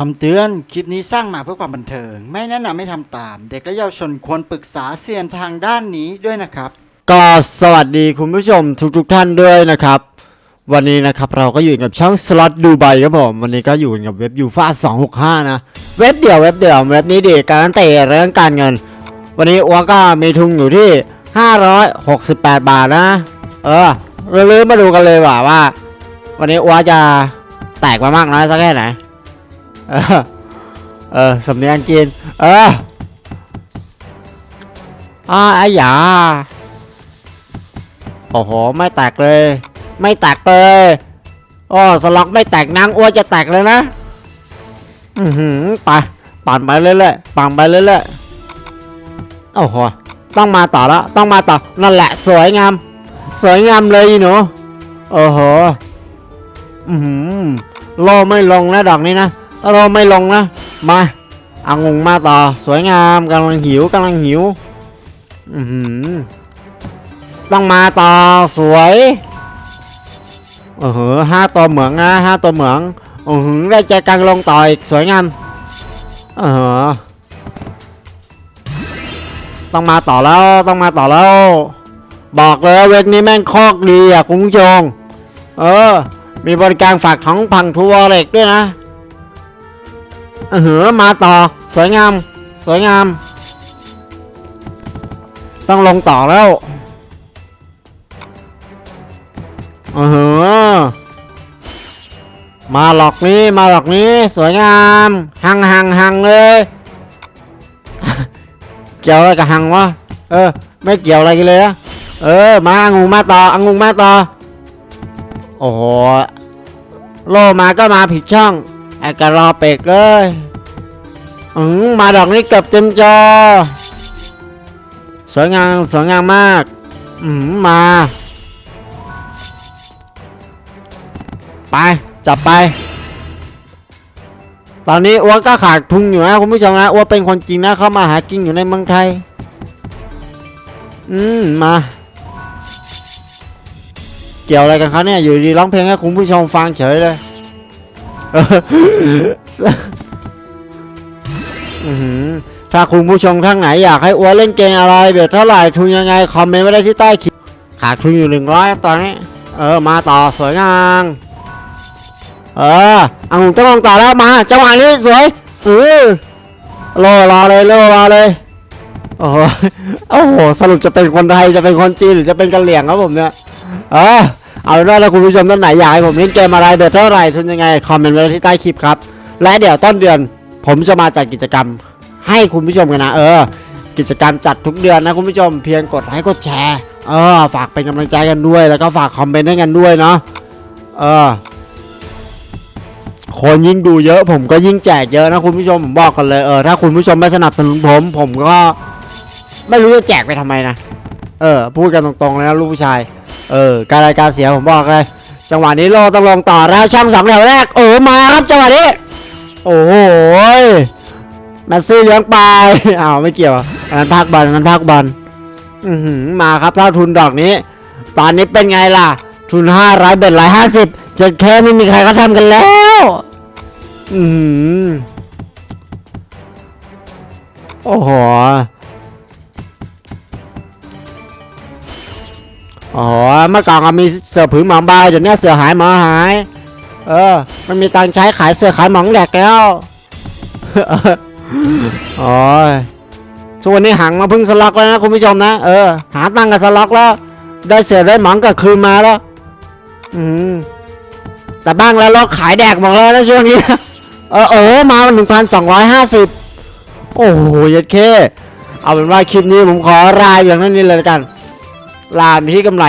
คำเตือน คลิปนี้สร้างมาเพื่อความบันเทิง ไม่แนะนำให้ทำตาม เด็กและเยาวชนควรปรึกษาเซียนทางด้านนี้ด้วยนะครับ ก็สวัสดีคุณผู้ชมทุกๆทท่านด้วยนะครับ วันนี้นะครับเราก็อยู่กับช่องสล็อตดูไบครับผม วันนี้ก็อยู่กับเว็บยูฟา265นะ เว็บเดียวเว็บเดียวเว็บนี้ดีการันตีเรื่องการเงิน วันนี้อัวก็มีทุนอยู่ที่568บาทนะ เออเราลืมมาดูกันเลยว่าว่า วันนี้อัวจะแตกมามากน้อยสักแค่ไหน เออสำเนียงจีนเอออาไอ้ยาโอ้โห ไม่แตกเลย ไม่แตกเลยโอ้สล็อกไม่แตกนางอ้วนจะแตกเลยนะ อือหือไปปั่นไปเรื่อยๆปั่นไปเรื่อยๆโอ้โห ต้องมาต่อแล้ว ต้องมาต่อ นั่นแหละ สวยงาม สวยงามเลยหนูโอ้โห อือหือโลไม่ลงนะดอกนี้นะ โลไม่ลงนะ มาอางงมาต่อ สวยงามกำลังหิวกำลังหิวอือหือต้องมาต่อสวยโอ้โหห้าตัวเหมืองนะห้าตัวเหมืองโอ้โหได้ใจกลางลงต่ออีกสวยงามเออต้องมาต่อแล้วต้องมาต่อแล้ว บอกเลยเวกนี้แม่งคอกดีอะคุณผู้ชมเออ มีบริการฝากของพังทัวร์เล็กด้วยนะ เออมาต่อ สวยงาม สวยงาม ต้องลงต่อแล้วเออมาหลอกนี้ มาหลอกนี้ สวยงาม หังหังหังเลยเกี่ยวอะไรกับหังวะเออ ไม่เกี่ยวอะไรกันเลยนะเออ มาองูมาต่ออังูมาต่อ โอ้โห โลมาก็มาผิดช่อง ไอ้กระรอเป็กเลยอืมมาดอกนี้เกือบเต็มจอ สวยงามสวยงามมากอืมมา ไป จับไป ตอนนี้อ้วก็ขาดทุนอยู่นะคุณผู้ชมนะอ้วเป็นคนจริงนะเข้ามาหากินอยู่ในเมืองไทย อืมมาเกี่ยวอะไรกันครับเนี่ยอยู่ดีร้องเพลงให้คุณผู้ชมฟังเฉยเลย ถ้าคุณผู้ชมท่านไหนอยากให้อ้วเล่นเกมอะไรเบียดเท่าไหร่ทุนยังไง คอมเมนต์ไว้ได้ที่ใต้คลิปขาดทุนอยู่หนึ่งร้อยตอนนี้ เออ มาต่อสวยงามเออเอาผมต้องลงต่อแล้วมาจังหวะนี้สวยเออรอรอเลยรอรอเลยโอ้โหโอ้โหสรุปจะเป็นคนไทยจะเป็นคนจีนหรือจะเป็นกะเหรี่ยงครับผมเนี่ยเออ เอาเป็นว่าแล้วคุณผู้ชมท่านไหนอยากให้ผมเล่นเกมอะไรเดือดเท่าไหร่ทุนยังไงคอมเมนต์ไว้ที่ใต้คลิปครับและเดี๋ยวต้นเดือน ผมจะมาจัดกิจกรรม ให้คุณผู้ชมกันนะ เออ กิจกรรมจัดทุกเดือนนะคุณผู้ชมเพียงกดไลค์กดแชร์เออฝากเป็นกำลังใจกันด้วย แล้วก็ฝากคอมเมนต์ให้กันด้วยเนาะเออคนยิ่งดูเยอะ ผมก็ยิ่งแจกเยอะนะคุณผู้ชมผมบอกกันเลยเออถ้าคุณผู้ชมไม่สนับสนุนผม ผมก็ ไม่รู้จะแจกไปทำไมนะเออ พูดกันตรงๆเลยนะลูกผู้ชาย เออการรายการเสียผมบอกเลย จังหวะนี้โลต้องลงต่อแล้วช่องสองแถวแรก เออมาครับจังหวะนี้ โอ้โหแมสซี่เลี้ยงไปอ้าวไม่เกี่ยวอันนั้นภาคบอลอันนั้นภาคบอลอือหือมาครับถ้าทุนดอกนี้ ตอนนี้เป็นไงล่ะ ทุนห้าร้อยเบ็ดร้อยห้าสิบจนแค่ไม่มีใครเขาทำกันแล้ว อืมโอ้โห อ๋อเมื่อก่อนก็มีเสือผืนหมองใบเดี๋ยวนี้เสือหายหมอหาย เออ มันมีตังค์ใช้ขายเสือขายหมองแหลกแล้วโอ้ยทุกวันนี้หังมาพึ่งสล็อกแล้วนะคุณผู้ชมนะเออหาตังค์กับสล็อกแล้ว ได้เสือได้หมองกับคืนมาแล้ว อืมแต่บ้างแล้วเราขายแดกหมดแล้วนะช่วงนี้เออเออมาหนึ่งพันสองร้อยห้าสิบโอ้โหยัดเค เอาเป็นว่าคลิปนี้ผมขอรายอย่างนั้นนี้เลยกัน ลาไปที่กำไร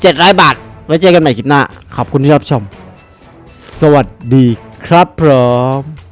เจ็ดร้อยบาท ไว้เจอกันใหม่คลิปหน้า ขอบคุณที่รับชม สวัสดีครับผม